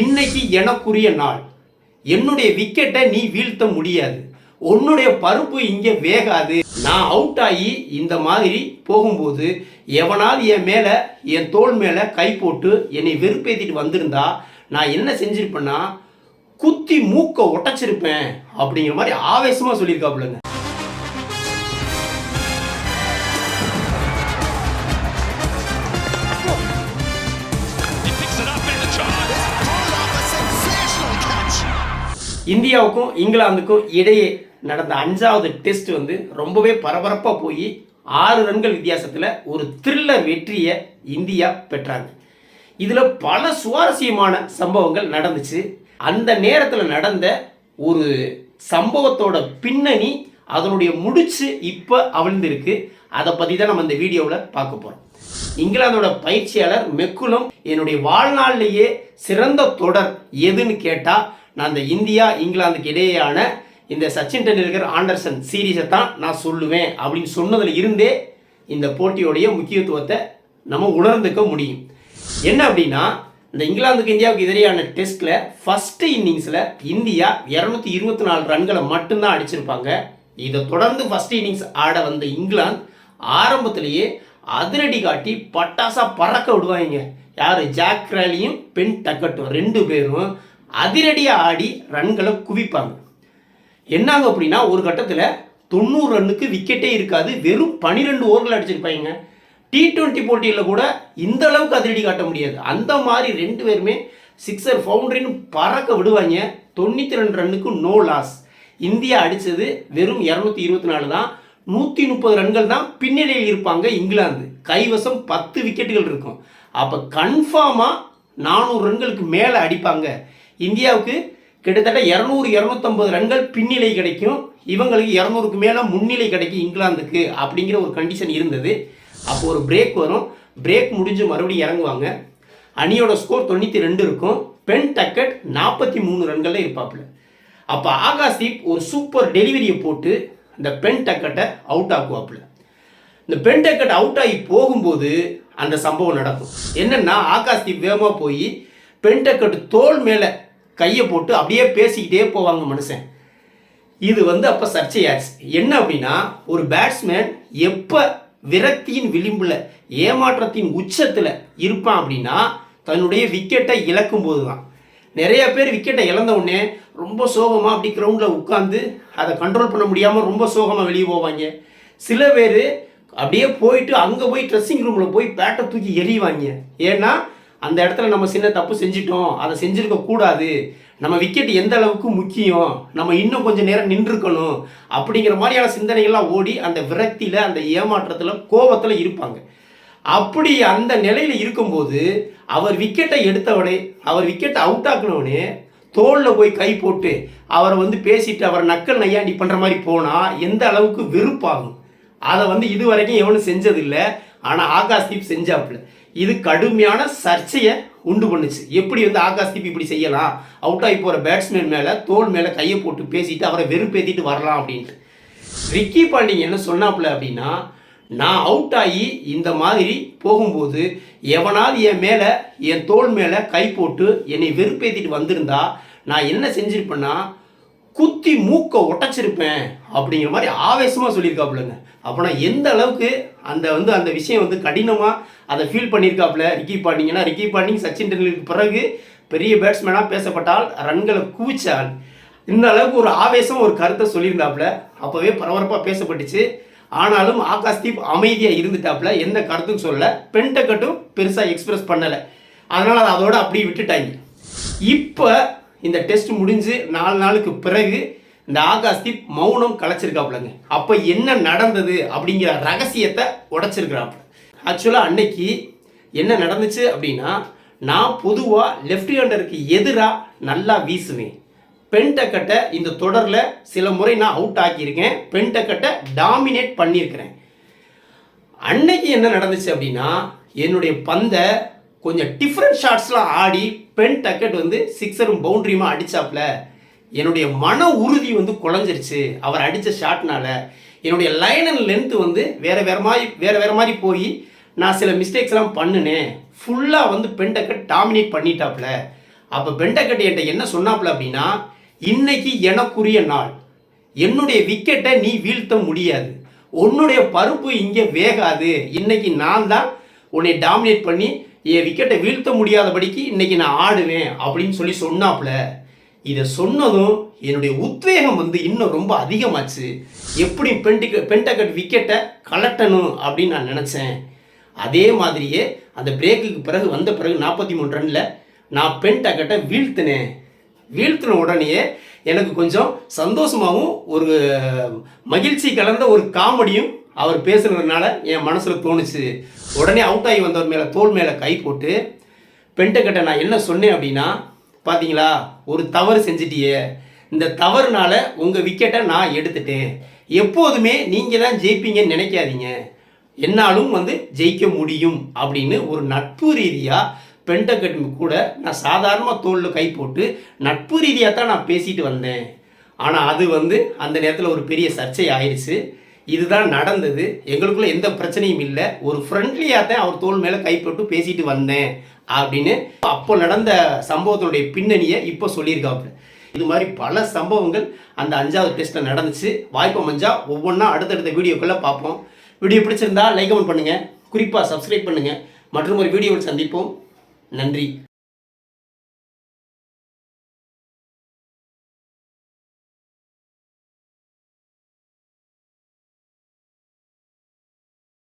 இன்னைக்கு எனக்குரிய நாள். என்னுடைய விக்கெட்டை நீ வீழ்த்த முடியாது. உன்னுடைய பருப்பு இங்கே வேகாது. நான் அவுட் ஆகி இந்த மாதிரி போகும்போது எவனாவது என் மேலே என் தோள் மேலே கை போட்டு என்னை வெறுப்பேற்றிட்டு வந்திருந்தா நான் என்ன செஞ்சிருப்பேன்னா குத்தி மூக்கை உடைச்சிருப்பேன் அப்படிங்கிற மாதிரி ஆவேசமாக சொல்லியிருக்காப்புலங்க. இந்தியாவுக்கும் இங்கிலாந்துக்கும் இடையே நடந்த அஞ்சாவது டெஸ்ட் வந்து ரொம்பவே பரபரப்பாக போய் ஆறு ரன்கள் வித்தியாசத்தில் ஒரு த்ரில்லர் வெற்றியை இந்தியா பெற்றாங்க. இதில் பல சுவாரஸ்யமான சம்பவங்கள் நடந்துச்சு. அந்த நேரத்தில் நடந்த ஒரு சம்பவத்தோட பின்னணி அதனுடைய முடிச்சு இப்போ அவிழ்ந்திருக்கு. அதை பற்றி தான் நம்ம இந்த வீடியோவில் பார்க்க போகிறோம் இங்கிலாந்தோட பயிற்சியாளர் மெக்குலம் என்னுடைய வாழ்நாளிலேயே சிறந்த தொடர் எதுன்னு கேட்டால் நான் இந்த இந்தியா இங்கிலாந்துக்கு இடையேயான இந்த சச்சின் டெண்டுல்கர் ஆண்டர்சன் சீரீஸை தான் நான் சொல்லுவேன் அப்படின்னு சொன்னதில் இருந்தே இந்த போட்டியோடைய முக்கியத்துவத்தை நம்ம உணர்ந்துக்க முடியும். என்ன அப்படின்னா இந்த இங்கிலாந்துக்கு இந்தியாவுக்கு எதிரான டெஸ்ட்டில் ஃபஸ்ட்டு இன்னிங்ஸில் இந்தியா இரநூத்தி இருபத்தி நாலு ரன்களை மட்டும்தான் அடிச்சிருப்பாங்க. இதை தொடர்ந்து ஃபஸ்ட் இன்னிங்ஸ் ஆட வந்த இங்கிலாந்து ஆரம்பத்திலேயே அதிரடி காட்டி பட்டாசா பறக்க விடுவாங்க. யார்? ஜாக் ராலியும் பென் டக்கட்டும். ரெண்டு பேரும் அதிரடியாக ஆடி ரன்களை குவிப்பாங்க. என்னாங்க அப்படின்னா ஒரு கட்டத்தில் தொண்ணூறு ரன்னுக்கு விக்கெட்டே இருக்காது. வெறும் பன்னிரெண்டு ஓவர்கள் அடிச்சிருப்பாங்க டி டுவெண்ட்டி போட்டியில் கூட இந்த அளவுக்கு அதிரடி காட்ட முடியாது. அந்த மாதிரி ரெண்டு பேருமே சிக்ஸர் ஃபவுண்டரின்னு பறக்க விடுவாங்க. தொண்ணூற்றி ரெண்டு ரன்னுக்கு நோ லாஸ் இந்தியா அடித்தது வெறும் இரநூத்தி இருபத்தி நாலு தான். நூற்றி முப்பது ரன்கள் தான் பின்னணியில் இருப்பாங்க இங்கிலாந்து. கைவசம் பத்து விக்கெட்டுகள் இருக்கும். அப்போ கன்ஃபார்மாக நானூறு ரன்களுக்கு மேலே அடிப்பாங்க. இந்தியாவுக்கு கிட்டத்தட்ட இரநூறு இரநூத்தம்பது ரன்கள் பின்னிலை கிடைக்கும். இவங்களுக்கு இரநூறுக்கு மேலே முன்னிலை கிடைக்கும் இங்கிலாந்துக்கு அப்படிங்கிற ஒரு கண்டிஷன் இருந்தது. அப்போ ஒரு பிரேக் வரும். பிரேக் முடிஞ்சு மறுபடியும் இறங்குவாங்க. அணியோட ஸ்கோர் தொண்ணூற்றி ரெண்டு இருக்கும். பென் டக்கெட் நாற்பத்தி மூணு ரன்களில் இருப்பாப்புல. அப்போ ஆகாஷ்தீப் ஒரு சூப்பர் டெலிவரியை போட்டு இந்த பென் டக்கெட்டை அவுட் ஆக்குவாப்புல. இந்த பென் டக்கெட் அவுட் ஆகி போகும்போது அந்த சம்பவம் நடக்கும். என்னென்னா ஆகாஷ்தீப் வேகமாக போய் பென் டக்கட் தோல் மேலே கையை போட்டு அப்படியே பேசிக்கிட்டே போவாங்க மனுஷன். இது வந்து அப்போ சர்ச்சையாச்சு. என்ன அப்படின்னா ஒரு பேட்ஸ்மேன் எப்போ விரக்தியின் விளிம்பில் ஏமாற்றத்தின் உச்சத்தில் இருப்பான் அப்படின்னா தன்னுடைய விக்கெட்டை இழக்கும் போது தான் நிறைய பேர் விக்கெட்டை இழந்த உடனே ரொம்ப சோகமாக அப்படி கிரவுண்டில் உட்காந்து அதை கண்ட்ரோல் பண்ண முடியாமல் ரொம்ப சோகமாக வெளியே போவாங்க. சில பேர் அப்படியே போயிட்டு அங்கே போய் ட்ரெஸ்ஸிங் ரூமில் போய் பேட்டை தூக்கி எறிவாங்க. ஏன்னா அந்த இடத்துல நம்ம சின்ன தப்பு செஞ்சிட்டோம் அதை செஞ்சுருக்க கூடாது. நம்ம விக்கெட் எந்த அளவுக்கு முக்கியம் நம்ம இன்னும் கொஞ்சம் நேரம் நின்றுக்கணும் அப்படிங்கிற மாதிரியான சிந்தனைகள்லாம் ஓடி அந்த விரக்தியில் அந்த ஏமாற்றத்தில் கோபத்தில் இருப்பாங்க. அப்படி அந்த நிலையில் இருக்கும்போது அவர் விக்கெட்டை எடுத்தவனே அவர் விக்கெட்டை அவுட் ஆக்கினவனே தோளில் போய் கை போட்டு அவரை வந்து பேசிட்டு அவரை நக்கல் நையாண்டி பண்ணுற மாதிரி போனால் எந்த அளவுக்கு வெறுப்பாகும். அதை வந்து இது வரைக்கும் எவனும் செஞ்சதில்லை. ஆனால் ஆகாஷ் தீப் செஞ்சாப்புல. இது கடுமையான சர்ச்சையை உண்டு பண்ணுச்சு. எப்படி வந்து ஆகாஷ்தீப் இப்படி செய்யலாம்? அவுட் ஆகி போகிற பேட்ஸ்மேன் மேலே தோல் மேலே கையை போட்டு பேசிட்டு அவரை வெறுப்பேற்றிட்டு வரலாம் அப்படின்ட்டு. ரிக்கி பாண்டிங் என்ன சொன்னாப்புல அப்படின்னா நான் அவுட் ஆகி இந்த மாதிரி போகும்போது எவனாவது என் மேலே என் தோல் மேலே கை போட்டு என்னை வெறுப்பேற்றிட்டு வந்திருந்தா நான் என்ன செஞ்சிருப்பேன்னா குத்தி மூக்க உடைச்சிருப்பேன் அப்படிங்கிற மாதிரி ஆவேசமாக சொல்லியிருக்காப்புலங்க. அப்போனா எந்த அளவுக்கு அந்த வந்து அந்த விஷயம் வந்து கடினமாக அதை ஃபீல் பண்ணியிருக்காப்புல? ரிக்கி பாண்டிங்கன்னா ரிக்கி பாண்டிங் சச்சின் டெண்டுல்கருக்கு பிறகு பெரிய பேட்ஸ்மேனாக பேசப்பட்டால் ரன்களை குவிச்சால் இந்த அளவுக்கு ஒரு ஆவேசம் ஒரு கருத்தை சொல்லியிருந்தாப்புல. அப்போவே பரபரப்பாக பேசப்பட்டுச்சு. ஆனாலும் ஆகாஷ்தீப் அமைதியாக இருந்துட்டாப்புல. எந்த கருத்தும் சொல்ல பென்டக்கட்டும் பெருசாக எக்ஸ்பிரஸ் பண்ணலை. அதனால் அதை அதோட அப்படியே விட்டுட்டாங்க. இப்போ இந்த டெஸ்ட் முடிஞ்சு நாலு நாளுக்கு பிறகு இந்த ஆகாஷ்தீப் மௌனம் கலைச்சிருக்காப்புலங்க. அப்போ என்ன நடந்தது அப்படிங்கிற ரகசியத்தை உடைச்சிருக்கிறாப்புல. ஆக்சுவலாக அன்னைக்கு என்ன நடந்துச்சு அப்படின்னா நான் பொதுவாக லெஃப்ட் ஹேண்டருக்கு எதிராக நல்லா வீசுவேன். பென்டக்கட்டை இந்த தொடரில் சில முறை நான் அவுட் ஆக்கியிருக்கேன். பென்டக்கட்டை டாமினேட் பண்ணியிருக்கிறேன். அன்னைக்கு என்ன நடந்துச்சு அப்படின்னா என்னுடைய பந்தை கொஞ்சம் டிஃப்ரெண்ட் ஷாட்ஸ்லாம் ஆடி பென் டக்கெட் வந்து சிக்ஸரும் பவுண்ட்ரியுமா அடித்தாப்புல என்னுடைய மன உறுதி வந்து குறைஞ்சிருச்சு அவர் அடித்த ஷாட்னால என்னுடைய லைன் அண்ட் லென்த்து வந்து வேறு வேறு மாதிரி வேறு வேறு மாதிரி போய் நான் சில மிஸ்டேக்ஸ்லாம் பண்ணினேன் ஃபுல்லாக வந்து பென் டக்கெட் டாமினேட் பண்ணிட்டாப்புல அப்போ பென்டக்கட் என்கிட்ட என்ன சொன்னாப்புல அப்படின்னா இன்னைக்கு எனக்குரிய நாள். என்னுடைய விக்கெட்டை நீ வீழ்த்த முடியாது. உன்னுடைய பருப்பு இங்கே வேகாது. இன்னைக்கு நான் தான் உன்னை டாமினேட் பண்ணி என் விக்கெட்டை வீழ்த்த முடியாதபடிக்கு இன்னைக்கு நான் ஆடுவேன் அப்படின்னு சொல்லி சொன்னாப்புல. இதை சொன்னதும் என்னுடைய உத்வேகம் வந்து இன்னும் ரொம்ப அதிகமாச்சு. எப்படி பென்டிக பென்டகட் விக்கெட்டை கலட்டணும் அப்படின்னு நான் நினச்சேன். அதே மாதிரியே அந்த பிரேக்குக்கு பிறகு வந்த பிறகு நாற்பத்தி மூணு ரனில் நான் பென்டகட்டை வீழ்த்தினேன். வீழ்த்தின உடனே எனக்கு கொஞ்சம் சந்தோஷமாகவும் ஒரு மகிழ்ச்சி கலந்த ஒரு காமெடியும் அவர் பேசுனதுனால என் மனசில் தோணுச்சு. உடனே அவுட் ஆகி வந்தவர் மேலே தோல் மேலே கை போட்டு பென்டக்கட்டை நான் என்ன சொன்னேன் அப்படின்னா பார்த்தீங்களா ஒரு தவறு செஞ்சிட்டியே. இந்த தவறுனால உங்கள் விக்கெட்டை நான் எடுத்துட்டேன். எப்போதுமே நீங்கள் தான் ஜெயிப்பீங்கன்னு நினைக்காதீங்க. என்னாலும் வந்து ஜெயிக்க முடியும். அப்படின்னு ஒரு நட்பு ரீதியாக பென்டக்கட் கூட நான் சாதாரணமாக தோளில் கை போட்டு நட்பு ரீதியாக தான் நான் பேசிட்டு வந்தேன். ஆனால் அது வந்து அந்த நேரத்தில் ஒரு பெரிய சர்ச்சை ஆயிடுச்சு இதுதான் நடந்தது. எங்களுக்குள்ள எந்த பிரச்சனையும் இல்லை. ஒரு ஃப்ரெண்ட்லியாக தான் அவர் தோல் மேலே கைப்பட்டு பேசிட்டு வந்தேன் அப்படின்னு அப்போ நடந்த சம்பவத்தினுடைய பின்னணியை இப்போ சொல்லியிருக்காப்புல. இது மாதிரி பல சம்பவங்கள் அந்த அஞ்சாவது டெஸ்ட்டில் நடந்துச்சு. வாய்ப்பு அமைஞ்சா ஒவ்வொன்றா அடுத்தடுத்த வீடியோக்குள்ளே பார்ப்போம். வீடியோ பிடிச்சிருந்தா லைக் கமெண்ட் பண்ணுங்கள் குறிப்பாக சப்ஸ்கிரைப் பண்ணுங்கள் மற்றும் ஒரு வீடியோவில் சந்திப்போம். நன்றி.